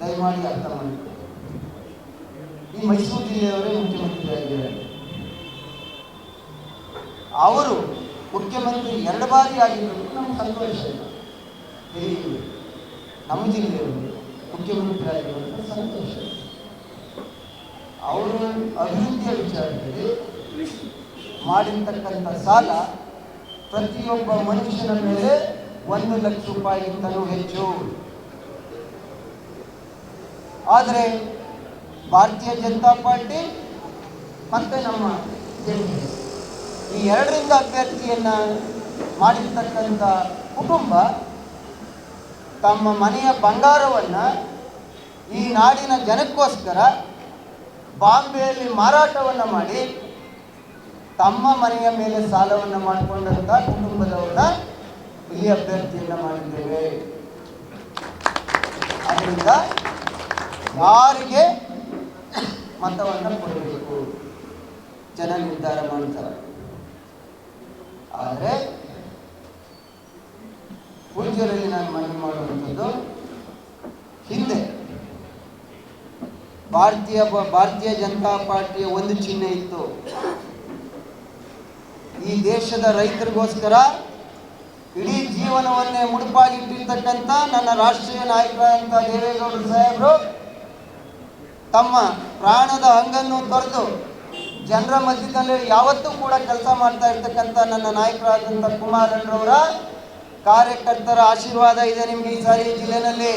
ದಯಮಾಡಿ ಅರ್ಥ ಮಾಡಿಕೊಳ್ಳಿ. ಈ ಮೈಸೂರು ಜಿಲ್ಲೆಯವರೇ ಮುಖ್ಯಮಂತ್ರಿಯಾಗಿದ್ದಾರೆ. ಅವರು ಮುಖ್ಯಮಂತ್ರಿ ಎರಡು ಬಾರಿ ಆಗಿರೋದು ನಮ್ಗೆ ಸಂತೋಷ ಇಲ್ಲ. ನಮ್ಮ ಜಿಲ್ಲೆಯವರು ಮುಖ್ಯಮಂತ್ರಿ ಆಗಿರೋದು ಸಂತೋಷ ಅವರು ಅಭಿವೃದ್ಧಿಯ ವಿಚಾರದಲ್ಲಿ ಮಾಡಿರ್ತಕ್ಕಂಥ ಸಾಲ ಪ್ರತಿಯೊಬ್ಬ ಮನುಷ್ಯನ ಮೇಲೆ ಒಂದು ಲಕ್ಷ ರೂಪಾಯಿಗಿಂತಲೂ ಹೆಚ್ಚು. ಆದರೆ ಭಾರತೀಯ ಜನತಾ ಪಾರ್ಟಿ ಮತ್ತೆ ನಮ್ಮ ಜೆಡಿಎಸ್ ಈ ಎರಡರಿಂದ ಅಭ್ಯರ್ಥಿಯನ್ನು ಮಾಡಿರ್ತಕ್ಕಂಥ ಕುಟುಂಬ ತಮ್ಮ ಮನೆಯ ಬಂಗಾರವನ್ನು ಈ ನಾಡಿನ ಜನಕ್ಕೋಸ್ಕರ ಬಾಂಬೆಯಲ್ಲಿ ಮಾರಾಟವನ್ನು ಮಾಡಿ ತಮ್ಮ ಮನೆಯ ಮೇಲೆ ಸಾಲವನ್ನು ಮಾಡಿಕೊಂಡಂಥ ಕುಟುಂಬದವರ ಇಲ್ಲಿ ಅಭ್ಯರ್ಥಿಯನ್ನು ಮಾಡಿದ್ದೇವೆ. ಅದರಿಂದ ಯಾರಿಗೆ ಮತವನ್ನು ಕೊಡಬೇಕು? ಜನ ನಿರ್ಧಾರ ಮಾಡ್ತಾರೆ. ಆದರೆ ಪೂಜ್ಯರಲ್ಲಿ ನಾನು ಮನವಿ ಮಾಡುವಂಥದ್ದು ಹಿಂದೆ ಭಾರತೀಯ ಭಾರತೀಯ ಜನತಾ ಪಾರ್ಟಿಯ ಒಂದು ಚಿಹ್ನೆ ಇತ್ತು. ಈ ದೇಶದ ರೈತರಿಗೋಸ್ಕರ ಇಡೀ ಜೀವನವನ್ನೇ ಮುಡುಪಾಗಿಟ್ಟಿರ್ತಕ್ಕಂಥ ನನ್ನ ರಾಷ್ಟ್ರೀಯ ನಾಯಕರಾದಂಥ ದೇವೇಗೌಡರು ಸಾಹೇಬರು ತಮ್ಮ ಪ್ರಾಣದ ಹಂಗನ್ನು ತೊರೆದು ಜನರ ಮಧ್ಯದಲ್ಲಿ ಯಾವತ್ತೂ ಕೂಡ ಕೆಲಸ ಮಾಡ್ತಾ ಇರ್ತಕ್ಕಂಥ ನನ್ನ ನಾಯಕರಾದಂಥ ಕುಮಾರಣ್ಣರವರ ಕಾರ್ಯಕರ್ತರ ಆಶೀರ್ವಾದ ಇದೆ ನಿಮಗೆ ಈ ಸಾರಿ ಜಿಲ್ಲೆನಲ್ಲಿ